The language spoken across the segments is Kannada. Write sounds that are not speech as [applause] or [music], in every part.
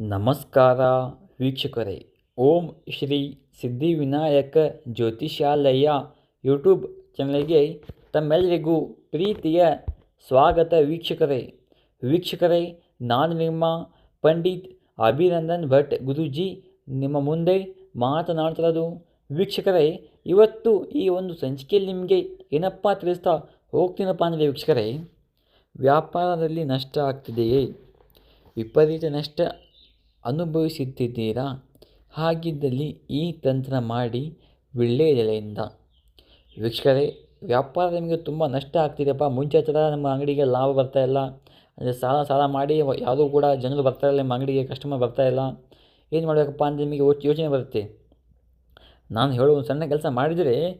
ನಮಸ್ಕಾರ ವೀಕ್ಷಕರೇ. ಓಂ ಶ್ರೀ ಸಿದ್ಧಿವಿನಾಯಕ ಜ್ಯೋತಿಷಾಲಯ ಯೂಟ್ಯೂಬ್ ಚಾನಲ್ಗೆ ತಮ್ಮೆಲ್ಲರಿಗೂ ಪ್ರೀತಿಯ ಸ್ವಾಗತ ವೀಕ್ಷಕರೇ. ವೀಕ್ಷಕರೇ, ನಾನು ನಿಮ್ಮ ಪಂಡಿತ್ ಅಭಿನಂದನ್ ಭಟ್ ಗುರುಜಿ. ನಿಮ್ಮ ಮುಂದೆ ಮಾತನಾಡ್ತಿರೋದು ವೀಕ್ಷಕರೇ, ಇವತ್ತು ಈ ಒಂದು ಸಂಚಿಕೆಯಲ್ಲಿ ನಿಮಗೆ ಏನಪ್ಪ ತಿಳಿಸ್ತಾ ಹೋಗ್ತೀನಪ್ಪ ಅಂದರೆ ವೀಕ್ಷಕರೇ, ವ್ಯಾಪಾರದಲ್ಲಿ ನಷ್ಟ ಆಗ್ತಿದೆಯೇ? ವಿಪರೀತ ನಷ್ಟ ಅನುಭವಿಸುತ್ತಿದ್ದೀರಾ? ಹಾಗಿದ್ದಲ್ಲಿ ಈ ತಂತ್ರ ಮಾಡಿ ವಿಳ್ಳೆದೆಲೆಯಿಂದ ವೀಕ್ಷಕರೇ, ವ್ಯಾಪಾರ ನಿಮಗೆ ತುಂಬ ನಷ್ಟ ಆಗ್ತಿದೆಯಪ್ಪ. ಮುಂಚೆ ಥರ ನಮ್ಮ ಅಂಗಡಿಗೆ ಲಾಭ ಬರ್ತಾ ಇಲ್ಲ. ಅಂದರೆ ಸಾಲ ಸಾಲ ಮಾಡಿ ಯಾವುದೂ ಕೂಡ ಜನರು ಬರ್ತಾ ಇಲ್ಲ, ನಿಮ್ಮ ಅಂಗಡಿಗೆ ಕಸ್ಟಮರ್ ಬರ್ತಾ ಇಲ್ಲ. ಏನು ಮಾಡಬೇಕಪ್ಪ ಅಂತ ನಿಮಗೆ ಯೋಚ್- ಯೋಚನೆ ಬರುತ್ತೆ. ನಾನು ಹೇಳೋ ಒಂದು ಸಣ್ಣ ಕೆಲಸ ಮಾಡಿದರೆ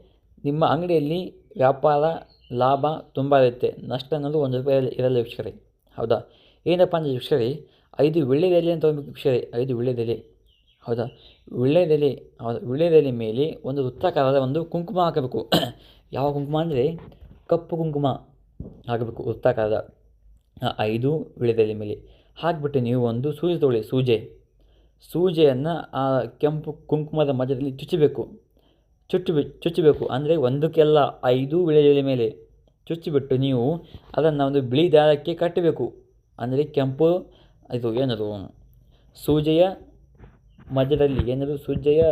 ನಿಮ್ಮ ಅಂಗಡಿಯಲ್ಲಿ ವ್ಯಾಪಾರ ಲಾಭ ತುಂಬ ಇರುತ್ತೆ. ನಷ್ಟ ಅನ್ನೋದು ಒಂದು ರೂಪಾಯಿ ಇರಲ್ಲ ವೀಕ್ಷಕರೇ. ಹೌದಾ? ಏನಪ್ಪ ಅಂದರೆ ವೀಕ್ಷಕರೇ ಐದು ವೀಳ್ಯದೆಲೆ ಅಂತ ಒಂದು ವಿಷಯ ಐದು ವೀಳ್ಯದೆಲೆ ಹೌದಾ? ವೀಳ್ಯದೆಲೆ ಹೌದು? ವೀಳ್ಯದೆಲೆ ಮೇಲೆ ಒಂದು ವೃತ್ತಾಕಾರದ ಒಂದು ಕುಂಕುಮ ಹಾಕಬೇಕು. [coughs] ಯಾವ ಕುಂಕುಮ ಅಂದರೆ ಕಪ್ಪು ಕುಂಕುಮ ಹಾಕಬೇಕು ವೃತ್ತಾಕಾರದ. ಐದು ವೀಳ್ಯದೆಲೆ ಮೇಲೆ. ಹಾಕಿಬಿಟ್ಟು ನೀವು ಒಂದು ಸೂಜಿ ತೊಗೊಳ್ಳಿ, ಸೂಜೆ. ಸೂಜೆಯನ್ನು ಆ ಕೆಂಪು ಕುಂಕುಮದ ಮಧ್ಯದಲ್ಲಿ ಚುಚ್ಚಬೇಕು. ಚುಚ್ಚು, ಚುಚ್ಚಬೇಕು ಅಂದರೆ ಒಂದಕ್ಕೆಲ್ಲ ಐದು ವಿಳೆದೆಲೆ ಮೇಲೆ. ಚುಚ್ಚಿಬಿಟ್ಟು ನೀವು ಅದನ್ನು ಒಂದು ಬಿಳಿ ದಾರಕ್ಕೆ ಕಟ್ಟಬೇಕು. ಅಂದರೆ ಕೆಂಪು ಇದು ಏನದು? ಸೂಜೆಯ ಮಧ್ಯದಲ್ಲಿ, ಏನದು? ಸೂಜೆಯ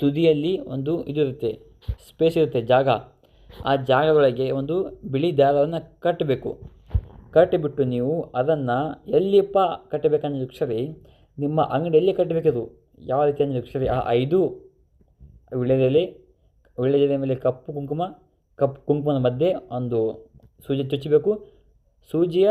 ತುದಿಯಲ್ಲಿ ಒಂದು ಇದು ಇರುತ್ತೆ ಸ್ಪೇಸ್ ಇರುತ್ತೆ, ಜಾಗ. ಆ ಜಾಗದೊಳಗೆ ಒಂದು ಬಿಳಿ ದಾರವನ್ನು ಕಟ್ಟಬೇಕು. ಕಟ್ಟಿಬಿಟ್ಟು ನೀವು ಅದನ್ನು ಎಲ್ಲಿಪ್ಪ ಕಟ್ಟಬೇಕಂದ್ರೆ ವೀಕ್ಷರೇ ನಿಮ್ಮ ಅಂಗಡಿಯಲ್ಲಿ ಕಟ್ಟಬೇಕದು ಯಾವ ರೀತಿ ಅಂದರೆ ವೀಕ್ಷರೇ ಆ ಐದು ವೀಳ್ಯದೆಲೆ ವಿಳ್ಯದೆಲೆ ಮೇಲೆ ಕಪ್ಪು ಕುಂಕುಮ, ಕಪ್ಪು ಕುಂಕುಮದ ಮಧ್ಯೆ ಒಂದು ಸೂಜಿ ಚುಚ್ಚಬೇಕು ಸೂಜಿಯ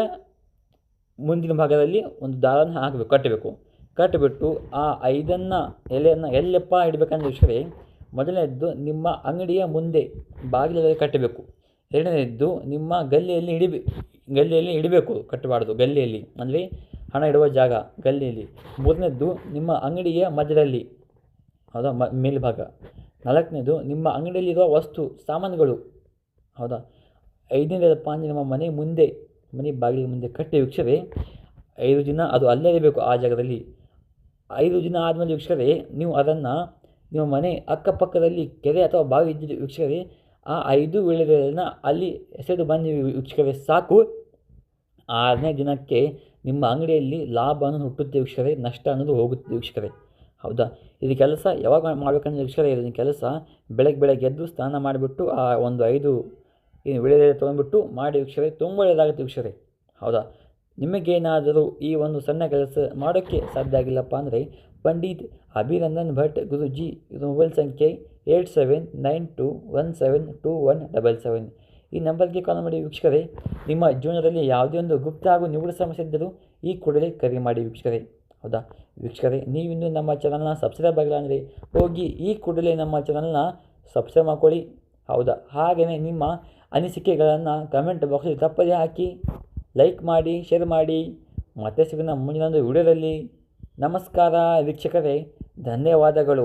ಮುಂದಿನ ಭಾಗದಲ್ಲಿ ಒಂದು ದಾರನ ಹಾಕಬೇಕು, ಕಟ್ಟಬೇಕು. ಕಟ್ಟಿಬಿಟ್ಟು ಆ ಐದನ್ನು ಎಲೆಯನ್ನು ಎಲ್ಲೆಪ್ಪ ಇಡಬೇಕಂದ್ರೆ ವಿಷಯವೇ ಮೊದಲನೇದ್ದು ನಿಮ್ಮ ಅಂಗಡಿಯ ಮುಂದೆ ಬಾಗಿಲಲ್ಲಿ ಕಟ್ಟಬೇಕು. ಎರಡನೇದ್ದು ನಿಮ್ಮ ಗಲ್ಲಿಯಲ್ಲಿ ಇಡಬೇ, ಗಲ್ಲಿಯಲ್ಲಿ ಇಡಬೇಕು ಕಟ್ಟಬಾರ್ದು ಗಲ್ಲಿಯಲ್ಲಿ. ಅಂದರೆ ಹಣ ಇಡುವ ಜಾಗ ಗಲ್ಲಿಯಲ್ಲಿ. ಮೂರನೇದ್ದು ನಿಮ್ಮ ಅಂಗಡಿಯ ಮಧ್ಯದಲ್ಲಿ, ಹೌದಾ, ಮ, ಮೇಲ್ಭಾಗ. ನಾಲ್ಕನೇದು ನಿಮ್ಮ ಅಂಗಡಿಯಲ್ಲಿರುವ ವಸ್ತು, ಸಾಮಾನುಗಳು, ಹೌದಾ. ಐದನೇದಪ್ಪ ಅಂದರೆ ನಿಮ್ಮ ಮನೆ ಮುಂದೆ ಮನೆ ಬಾಗಿಲಿಗೆ ಮುಂದೆ ಕಟ್ಟಿ ವೀಕ್ಷರೇ ಐದು ದಿನ ಅದು ಅಲ್ಲೇ ಇರಬೇಕು ಆ ಜಾಗದಲ್ಲಿ. ಐದು ದಿನ ಆದಮೇಲೆ ವೀಕ್ಷರೇ ನೀವು ಅದನ್ನು ನಿಮ್ಮ ಮನೆ ಅಕ್ಕಪಕ್ಕದಲ್ಲಿ ಕೆರೆ ಅಥವಾ ಬಾವಿ ಇದ್ದಿದ್ದು ವೀಕ್ಷರೇ ಆ ಐದು ವೀಳ್ಯದೆಲೆನ ಅಲ್ಲಿ ಎಸೆದು ಬಂದು ವೀಕ್ಷಕರೇ ಸಾಕು. ಆರನೇ ದಿನಕ್ಕೆ ನಿಮ್ಮ ಅಂಗಡಿಯಲ್ಲಿ ಲಾಭ ಅನ್ನೋದು ಹುಟ್ಟುತ್ತೆ ವೀಕ್ಷಕರೇ ನಷ್ಟ ಅನ್ನೋದು ಹೋಗುತ್ತೆ ವೀಕ್ಷಕರೇ ಹೌದಾ? ಇದು ಕೆಲಸ ಯಾವಾಗ ಮಾಡಬೇಕಂದ್ರೆ ವೀಕ್ಷಕರೇ ಇದನ್ನು ಕೆಲಸ ಬೆಳಗ್ಗೆ ಬೆಳಗ್ಗೆ ಎದ್ದು ಸ್ನಾನ ಮಾಡಿಬಿಟ್ಟು ಆ ಒಂದು ಐದು ಏನು ವಿಳೆದೆಲೆ ತೊಗೊಂಡ್ಬಿಟ್ಟು ಮಾಡಿ ವೀಕ್ಷಕರೇ ತುಂಬ ಒಳ್ಳೆಯದಾಗುತ್ತೆ ವೀಕ್ಷಕರೇ ಹೌದಾ? ನಿಮಗೇನಾದರೂ ಈ ಒಂದು ಸಣ್ಣ ಕೆಲಸ ಮಾಡೋಕ್ಕೆ ಸಾಧ್ಯ ಆಗಿಲ್ಲಪ್ಪ ಅಂದರೆ ಪಂಡಿತ್ ಅಭಿನಂದನ್ ಭಟ್ ಗುರುಜಿ, ಇದು ಮೊಬೈಲ್ ಸಂಖ್ಯೆ eight seven nine two one seven two one double seven. ಈ ನಂಬರ್ಗೆ ಕಾಲ್ ಮಾಡಿ ವೀಕ್ಷಕರೇ ನಿಮ್ಮ ಜೀವನದಲ್ಲಿ ಯಾವುದೇ ಒಂದು ಗುಪ್ತ ಹಾಗೂ ನಿಗೂಢ ಸಮಸ್ಯೆ ಇದ್ದರೂ ಈ ಕೂಡಲೇ ಕರೆ ಮಾಡಿ ವೀಕ್ಷಕರೇ ಹೌದಾ? ವೀಕ್ಷಕರೇ ನೀವಿನ್ನೂ ನಮ್ಮ ಚಾನಲ್ನ ಸಬ್ಸ್ಕ್ರೈಬ್ ಆಗಿಲ್ಲ ಅಂದರೆ ಹೋಗಿ ಈ ಕೂಡಲೇ ನಮ್ಮ ಚಾನಲ್ನ ಸಬ್ಸ್ಕ್ರೈಬ್ ಮಾಡ್ಕೊಳ್ಳಿ. ಹೌದಾ? ಹಾಗೆಯೇ ನಿಮ್ಮ ಅನಿಸಿಕೆಗಳನ್ನು ಕಮೆಂಟ್ ಬಾಕ್ಸಲ್ಲಿ ತಪ್ಪದೇ ಹಾಕಿ ಲೈಕ್ ಮಾಡಿ ಶೇರ್ ಮಾಡಿ. ಮತ್ತೆ ಸಿಗೋಣ ಮುಂದಿನ ಒಂದು ವಿಡಿಯೋದಲ್ಲಿ ನಮಸ್ಕಾರ ವೀಕ್ಷಕರೇ, ಧನ್ಯವಾದಗಳು.